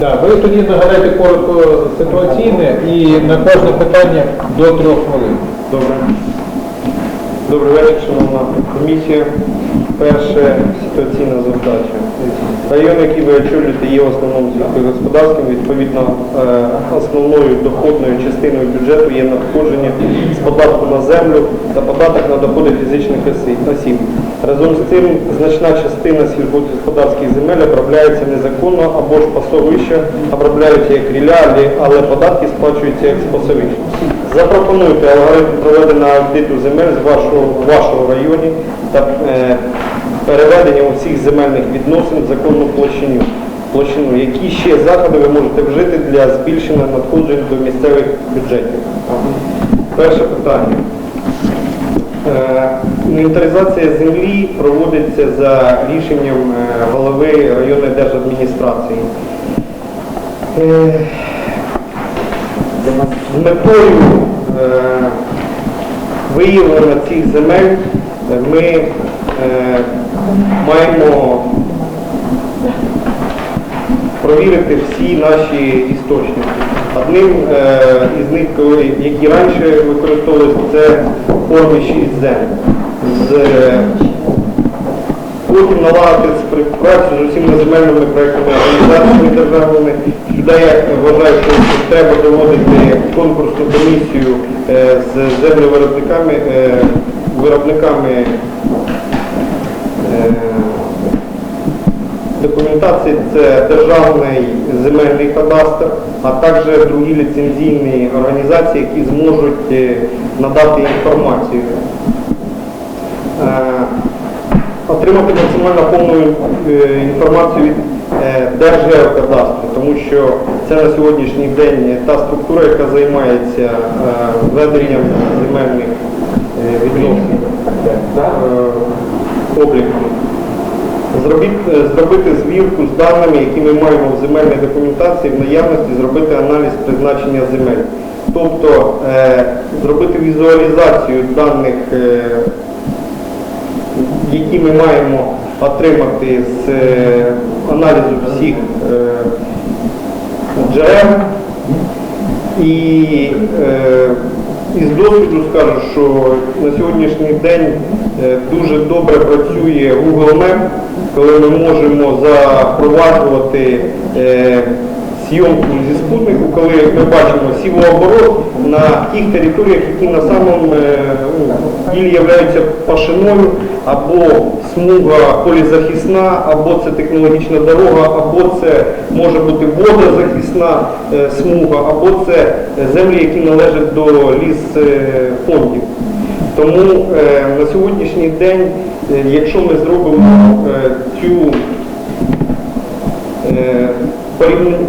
Да, ви тоді нагадайте коротко ситуаційне і на кожне питання до трьох хвилин. Добре. Добрий вечір, шановна комісія. Перше ситуаційна завдача. Район, який ви очолюєте, є в основному сільськогосподарським. Відповідно, е, основною доходною частиною бюджету є надходження з податку на землю та податок на доходи фізичних осіб. Разом з цим значна частина сільськогосподарських земель обробляється незаконно або ж пасовища обробляються як ріля, але- податки сплачуються як з пасовища. Запропонуйте алгоритм проведення аудиту земель з вашого, в вашому районі та е, переведення усіх земельних відносин в законну площину. площину. Які ще заходи ви можете вжити для збільшення надходжень до місцевих бюджетів? Перше питання. Е, Інвентаризація землі проводиться за рішенням е, голови районної держадміністрації. Е, з метою е, виявлення цих земель ми е, маємо провірити всі наші істочники. Одним е, із них, які раніше використовувалися, це форми 6 земель. Потім налагодити співпрацю з усіма земельними проектами організаціями державними. Сюди я вважаю, що треба доводити конкурсну комісію е, з землевиробниками, е, виробниками е, документації це Державний земельний кадастр, а також другі ліцензійні організації, які зможуть надати інформацію. Е, Отримати максимально повну е, інформацію від е, Держгеокадастру, тому що це на сьогоднішній день та структура, яка займається е, веденням земельних відносин, обліком. Зробити, звірку з даними, які ми маємо в земельній документації, в наявності, зробити аналіз призначення земель. Тобто зробити візуалізацію даних, які ми маємо отримати з е, аналізу всіх е, джерел. І е, із досвіду скажу, що на сьогоднішній день дуже добре працює Google Map, коли ми можемо запроваджувати зйомку зі спутнику, коли ми бачимо сівооборот на тих територіях, які на самому е, ну, ділі являються пашиною, або смуга полізахисна, або це технологічна дорога, або це може бути водозахисна е, смуга, або це землі, які належать до. Тому е, на сьогоднішній день, якщо ми зробимо цю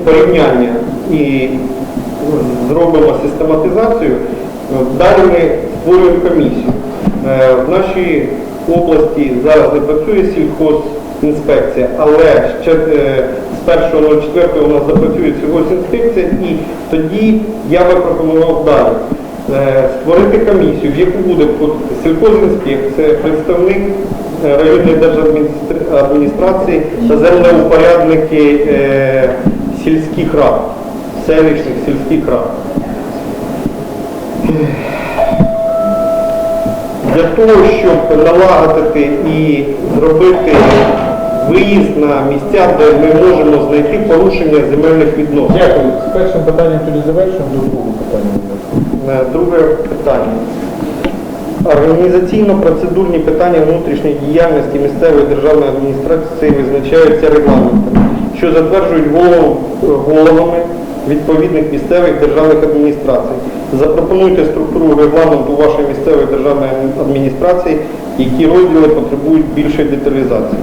порівняння і зробимо систематизацію, е, далі ми створюємо комісію. Е, В нашій області зараз не працює сільхозінспекція, але е, з 1.04 у нас запрацює сільхозінспекція і тоді я би пропонував далі. Е, Створити комісію, в яку буде сільхозінспекція, представник е, районної держадміністрації та землеупорядники е, сільських рад, селищних сільських рад. Для того, щоб налагодити і зробити виїзд на місця, де ми можемо знайти порушення земельних відносин. Дякую. З першим питанням тоді завершимо, до другого питання. Е, Друге питання. Організаційно-процедурні питання внутрішньої діяльності місцевої державної адміністрації визначаються регламентами, що затверджують голов- головами відповідних місцевих державних адміністрацій. Запропонуйте структуру регламенту вашої місцевої державної адміністрації, які розділи потребують більшої деталізації.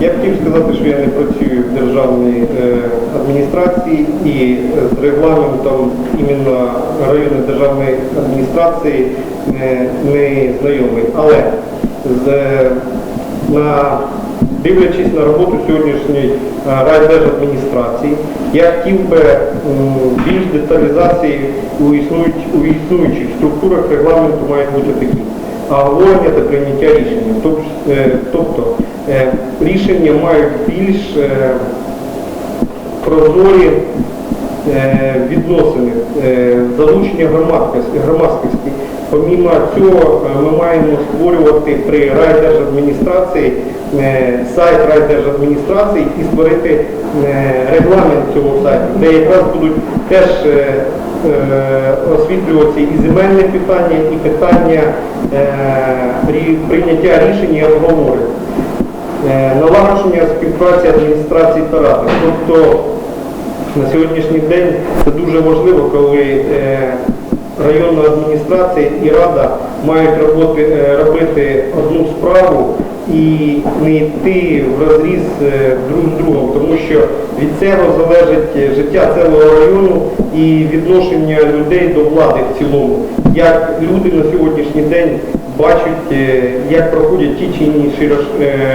Я хотів сказати, що я не працюю в державній е, адміністрації і з регламентом іменно районної державної адміністрації не, не знайомий. Але з, е, на, дивлячись на роботу сьогоднішньої е, райдержадміністрації, я хотів би більш деталізації у, існують, у існуючих структурах регламенту мають бути такі обговорення та прийняття рішення. Тобто, Тобто е, рішення мають більш е, прозорі відносини, залучення громадськості. Помімо цього, е, ми маємо створювати при райдержадміністрації е, сайт райдержадміністрації і створити е, регламент цього сайту, де якраз будуть теж освітлюватися і земельні питання, і питання е, прийняття рішень і обговорень. Е, Налагодження співпраці адміністрації та ради. Тобто на сьогоднішній день це дуже важливо, коли е, районна адміністрація і рада мають е, робити одну справу і не йти в розріз е, друг з другом, тому що від цього залежить е, життя цілого району і відношення людей до влади в цілому. Як люди на сьогоднішній день бачать, е, як проходять ті чи інші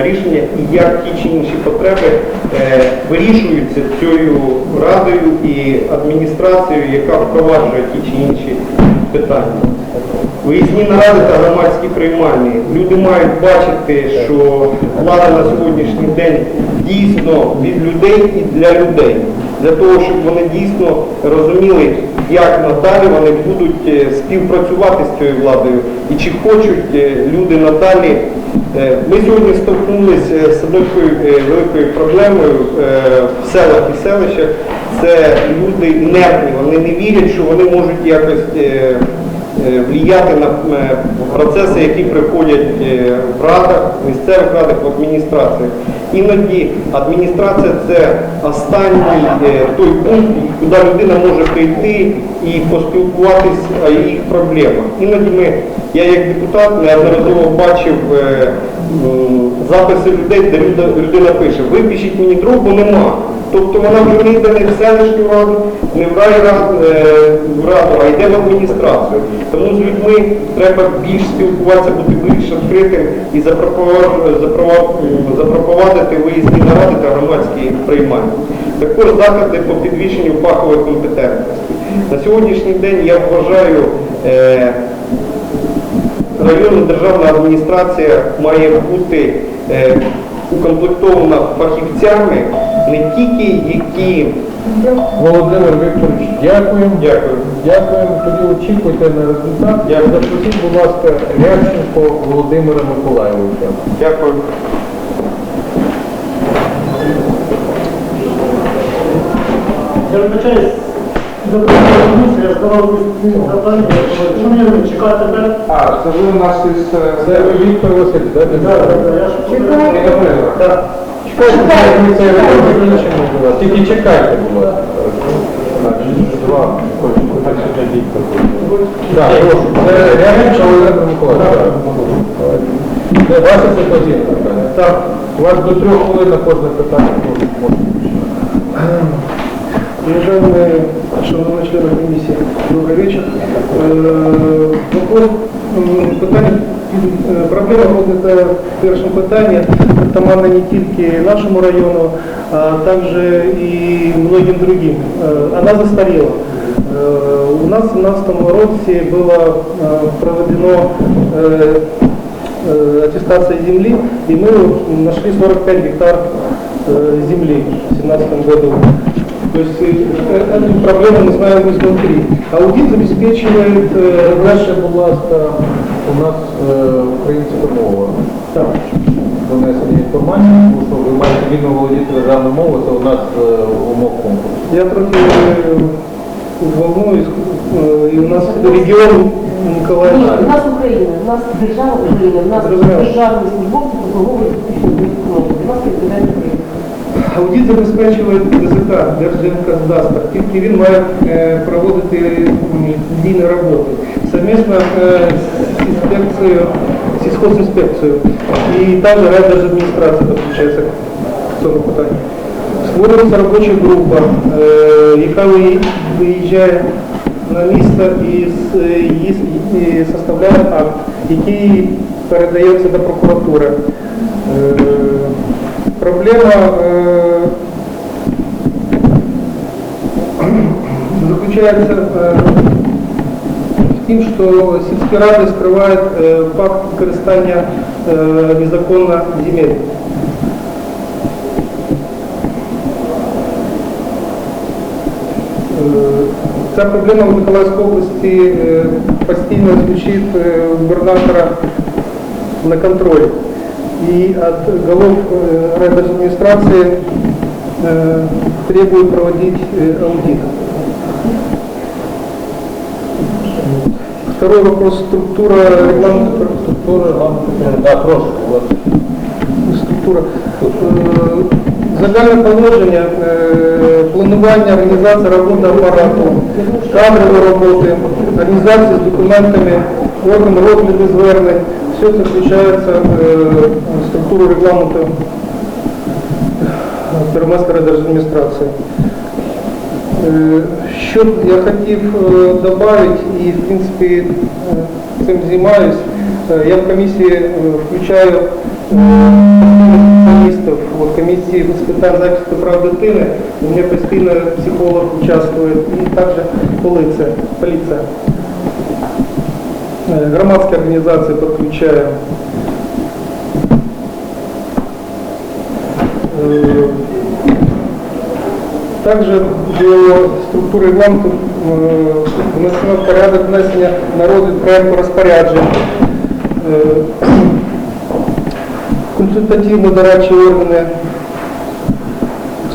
рішення і як ті чи інші потреби вирішуються цією радою і адміністрацією, яка впроваджує ті чи інші питання. Виїзні наради та громадські приймальні. Люди мають бачити, що влада на сьогоднішній день дійсно від людей і для людей. Для того, щоб вони дійсно розуміли, як надалі вони будуть е, співпрацювати з цією владою і чи хочуть е, люди надалі. Е, Ми сьогодні столкнулися з одною великою проблемою в селах і селищах. Це люди інертні, вони не вірять, що вони можуть якось влияти на е, процеси, які приходять е, в радах, в місцевих радах, в адміністраціях. Іноді адміністрація це останній е, той пункт, куди людина може прийти і поспілкуватись о їх проблемах. Іноді ми, я як депутат неодноразово бачив е, записи людей, де людина пише, випишіть мені трубу, нема. Тобто вона не йде не в селищну раду, не в райраду, в раду, а йде в адміністрацію. Тому з людьми треба більш спілкуватися, бути більш відкритим і запропонувати виїзні наради та громадські приймання. Також заходи по підвищенню фахової компетентності. На сьогоднішній день я вважаю, е, районна державна адміністрація має бути е, укомплектована фахівцями не тільки які Володимир Вікторович, дякуємо. Дякую. Дякуємо. Тоді очікуйте на результат. Дякую. Запросіть, будь ласка, Рябченко Володимира Миколайовича. дякую. Я вибачаюсь, я здавав завдання, що мені чекати тебе? А, це ви у нас із... е, Це Віктор Васильович, так? Так, так, так, я ж Так. Тільки чекайте, будь ласка. Так, прошу. Це питання. Так. У вас до трьох хвилин на кожне питання можна. Уважаемые шановні члени комісії, добрый вечер. Е, питання, проблема розгляду в першому питанні притаманна не тільки нашому району, а також і многим другим. Е, Вона застаріла. Е, У нас в 2017 році було е, проведено е, э, аттестация земли, и мы нашли 45 гектар э, земли в 2017 году. То есть э, эту проблему мы знаем изнутри. Аудит обеспечивает... э, Перше, будь ласка, у нас е, українська мова. так, Донесення інформації, тому що ви маєте вільно володіти державною мовою, це у нас е, умов конкурсу. я трохи э, волнуюсь, э, и у нас регион Ні, Николаевич... у нас Україна, у нас держава Україна, у нас Зрозуміло. державні службовці послуговують виключно українською. У нас президент України. Аудит забезпечує ДЗК, Держземкоздастр, тільки він має е, проводити м, дійні роботи совместно е, з інспекцією, сільхозінспекцією. І також райдержадміністрація підключається к цьому питанню. Створюється робоча група, е, яка виї- виїжджає на місто і, составляє акт, який передається до прокуратури. Е, Проблема е, заключается е, в тім, що сільські ради скривають е, факт використання е, незаконно земель. Ця проблема в Миколаївській області е, постійно звучить е, у губернатора на контроле. И от голов э, райадминистрации э, требуют проводить э, аудит. Второй вопрос. Структура регламента. Структура, вам, да, прошу, вот. Структура. Е, Загальне положення, е, планування, організація роботи апарату, кадрові роботи, організація з документами, орган розгляду звернень, все це включається е, в структуру регламенту Первомайської держадміністрації. Е, Що я хотів додати, і в принципі е, цим займаюсь, Е, я в комісії е, включаю е, специалистов, вот комиссии з питань захисту прав дитини, у меня постійно психолог участвует, і також поліція. поліція. Е, Громадські організації підключаю. Е, Также до структури регламенту е, внесено в порядок внесення на розгляд проекту розпоряджень. Е, Консультативно-дорадчі органи,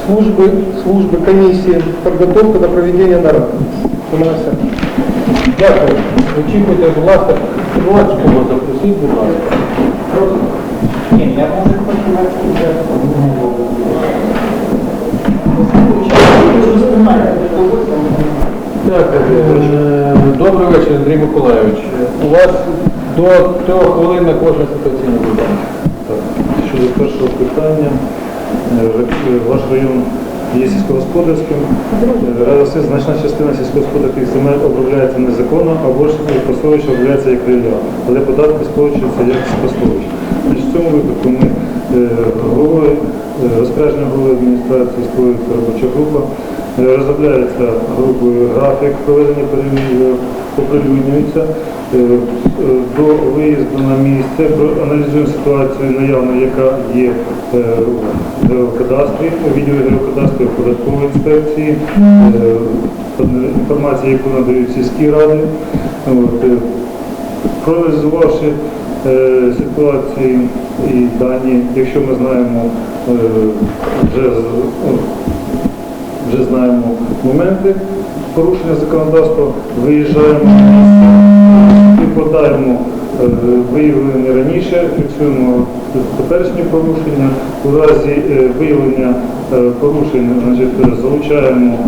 служби, служби, комісії, підготовка до проведення нарад. У мене все. Дякую. Очікуйте, будь ласка, Троцького запросіть, будь ласка. Ні, я можу починати. Так, е, добрий вечір, Андрій Миколайович. У вас до трьох хвилин на кожне ситуаційне питання. Щодо першого питання, е, ваш район є сільськогосподарським. Е, Разом з цим значна частина сільськогосподарських земель обробляється незаконно, або ж пасовище обробляється як рілля, але податки сплачуються як з пасовища. В цьому випадку ми е, головою, е, розпорядження голови адміністрації створюється робоча група, е, розробляється графік проведення перевірки, оприлюднюється. Е, До виїзду на місце аналізуємо ситуацію наявно, яка є е, в геокадастрі, у відділі геокадастру податкової інспекції, е, інформація, яку надають сільські ради. Проаналізувавши ситуації і дані, якщо ми знаємо вже вже знаємо моменти порушення законодавства, виїжджаємо підкладаємо е, виявлені раніше, фіксуємо теперішні порушення. У разі е, виявлення е, порушень залучаємо,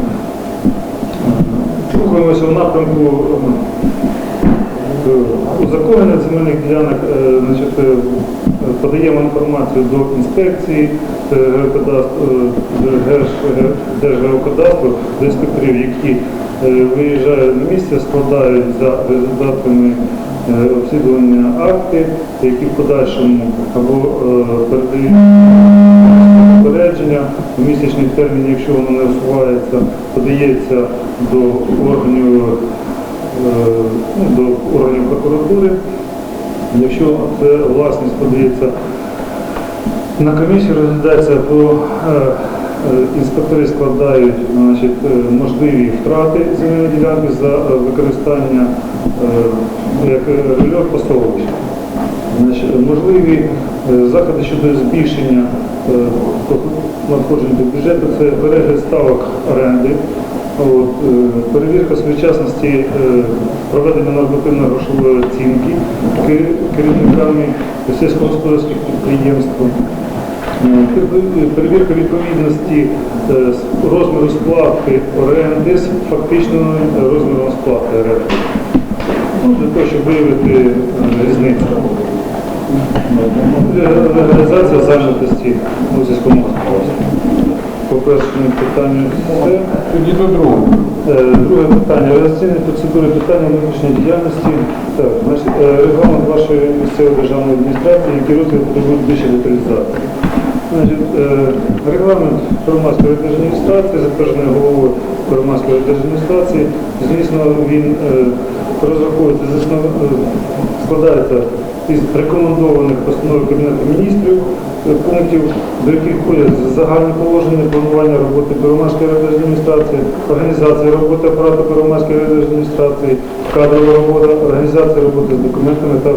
рухаємося в напрямку узаконення земельних ділянок, е, значить, е, подаємо інформацію до інспекції е, е, Держгеокадастру, до інспекторів, які е, виїжджають на місце, складають за результатами е, обслідування акти, які в подальшому або е, передають попередження у місячний термін, якщо воно не усувається, подається до органів е, до органів прокуратури. Якщо це власність подається на комісію, розглядається, то е, е, інспектори складають значить, е, можливі втрати земельної ділянки за е, використання е, як рельєф. Значить, можливі е, заходи щодо збільшення е, надходжень до бюджету це перегляд ставок оренди, От, е, перевірка своєчасності е, проведення нормативно-грошової оцінки керівниками сільськогосподарських підприємств, Е, перевірка відповідності розміру сплати оренди з фактичним розміром сплати оренди. Ну, для того, щоб виявити різницю. Легалізація зайнятості у сільському господарстві. По першому питанню все. Тоді до другого. Е, Друге питання. Реалізаційні процедури питання внутрішньої діяльності. Так, значить, е, регламент вашої місцевої державної адміністрації, які розділи потребують більше деталізації. Значить, е, регламент громадської держадміністрації, затверджений головою громадської держадміністрації, звісно, він розраховується складається із рекомендованих постанов Кабінету міністрів, пунктів, до яких входять загальне положення, планування роботи Первомайської райдержадміністрації, організація роботи апарату Первомайської райдержадміністрації, кадрова робота, організація роботи з документами та, е,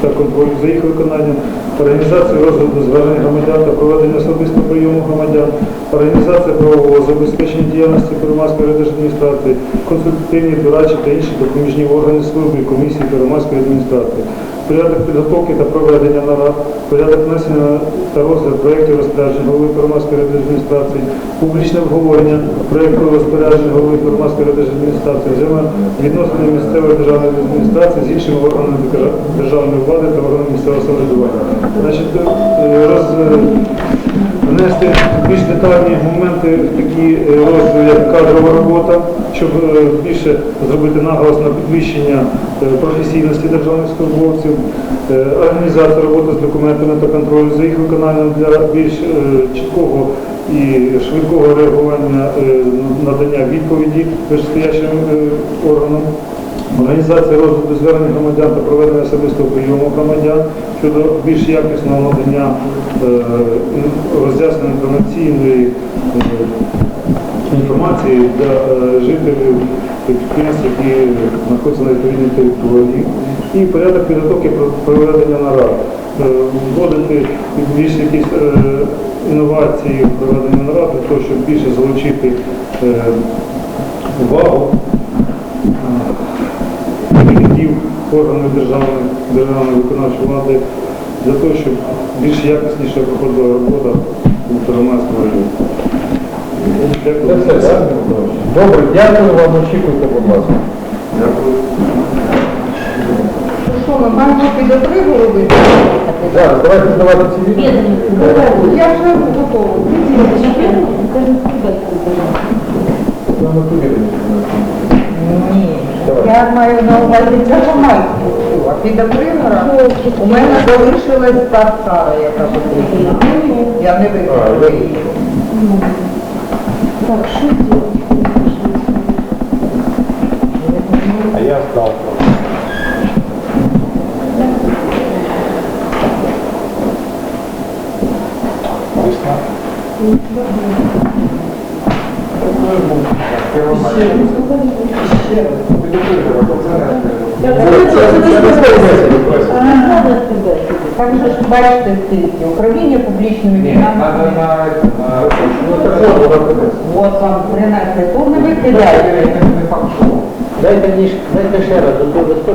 та контролю за їх виконанням, організація розгляду звернень громадян та проведення особистого прийому громадян, організація правового забезпечення діяльності Первомайської райдержадміністрації, консультативні, дорадчі та інші допоміжні органи служби і комісії Первомайської адміністрації, порядок підготовки та проведення нарад, порядок внесення та розгляд проєктів розпоряджень голови Первомайської адміністрації, публічне обговорення проєкту розпоряджень голови Первомайської адміністрації, взаємовідносини місцевої державної адміністрації з іншими органами державної влади та органами місцевого самоврядування. Значить, е, роз, внести більш детальні моменти такі е, розділи, як кадрова робота, щоб е, більше зробити наголос на підвищення е, професійності державних службовців, організація роботи з документами та контролю за їх виконанням для більш чіткого і швидкого реагування надання відповіді вищестоящим органам. Організація розвитку звернень громадян та проведення особистого прийому громадян щодо більш якісного надання е, роз'яснення інформаційної е, інформації для е, жителів підприємств, які знаходяться на відповідній території, і порядок підготовки про- проведення нарад. Вводити більш якісь інновації в проведенні нарад для того, щоб більше залучити увагу керівників державної, державної виконавчої влади для того, щоб більш якісніше проходила робота у Первомайському районі. Це все, так? Добре, дякую вам, очікуйте, будь ласка. Що, ми маємо під отриву робити? Зараз, давайте здавати ці відповіді. Я вже готова. Ні, я маю на увазі Первомайську, а під у мене залишилась та стара, яка потрібна. Я не виконала її. Так, делать? А я став. Так же бачите, скільки управління публічними фінансами. Вам 13 тонн не викидаєте. Дайте ще раз, до того, що